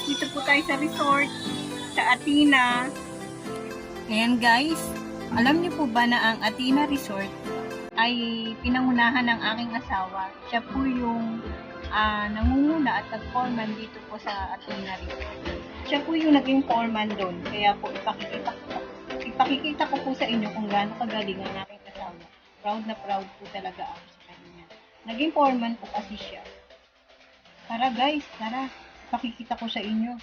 guys, dito po tayo sa resort sa Atina. Ayan guys, alam niyo po ba na ang Atina Resort ay pinangunahan ng aking asawa. Siya po yung ah, nangunguna at nag-foreman dito po sa Atina Resort. Siya po yung naging foreman doon. Kaya po ipakikita ko, ipakikita ko po sa inyo kung gaano kagaling ang aking asawa. Proud na proud po talaga ako sa kanya. Naging foreman po kasi siya. Tara guys, tara. Pakikita ko sa inyo.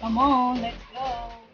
Come on, let's go.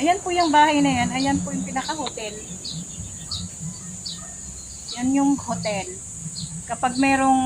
Ayan po yung bahay na yan. Ayan po yung pinaka-hotel. Yan yung hotel. Kapag merong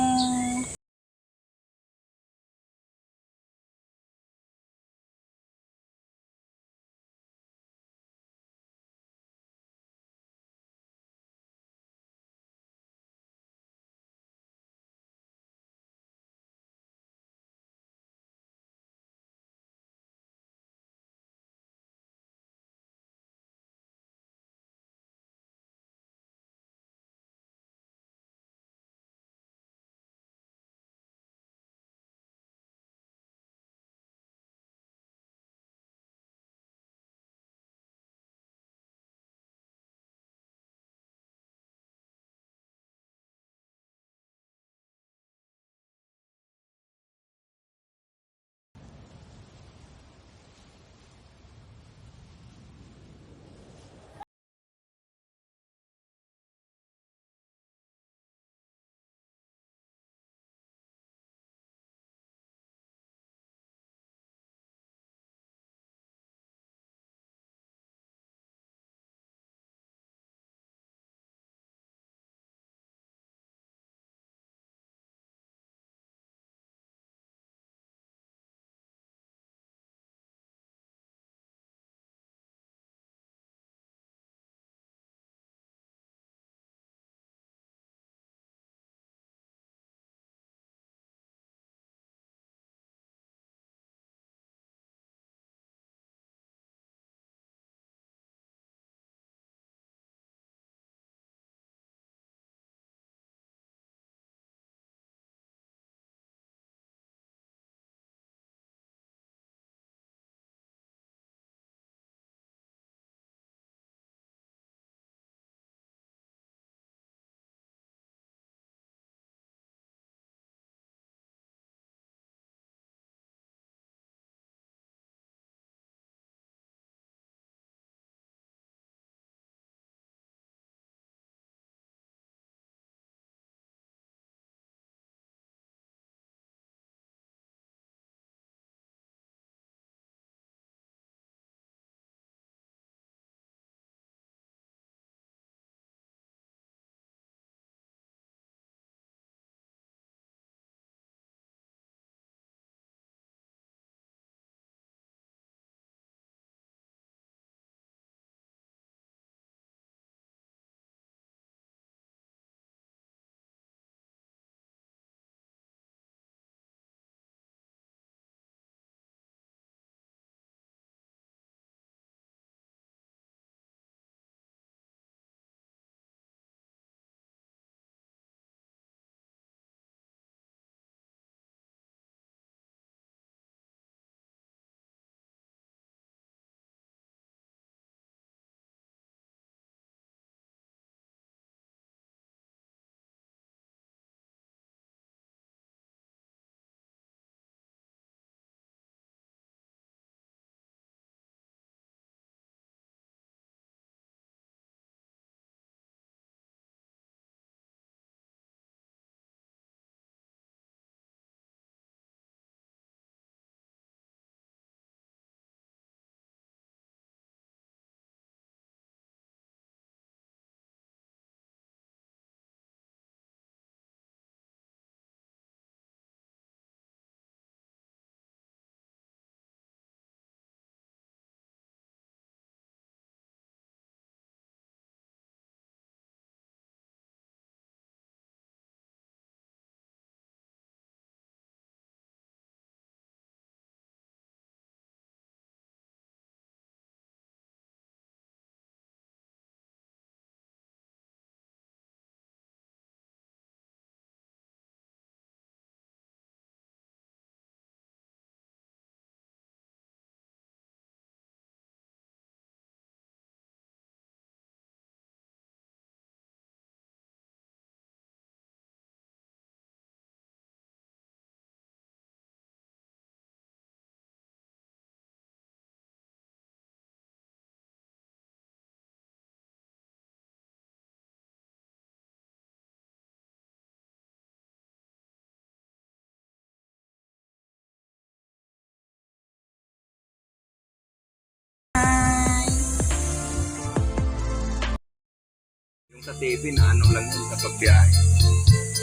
sa TV na ano lang yun sa pagbiyahe.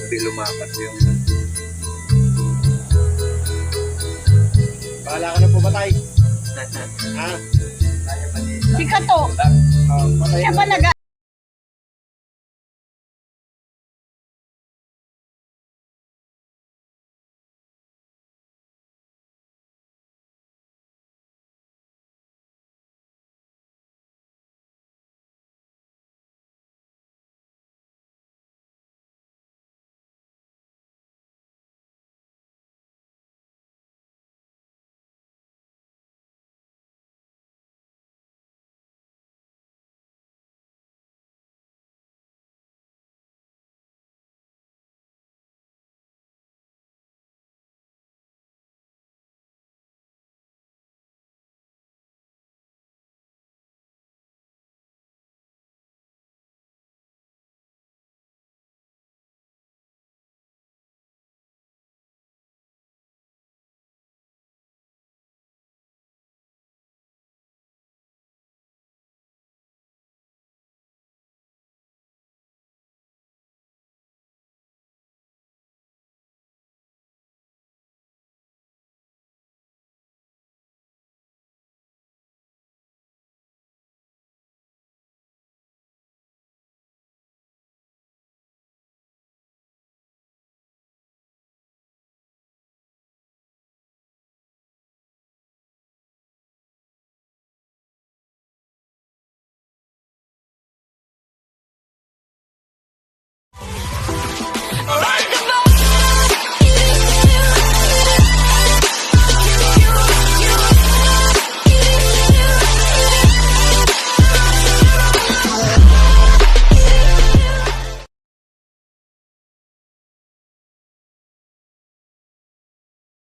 Hindi lumakas yung... Bahala ka na po ba tayo? Ha? Si Kato, Ah, siya ba nag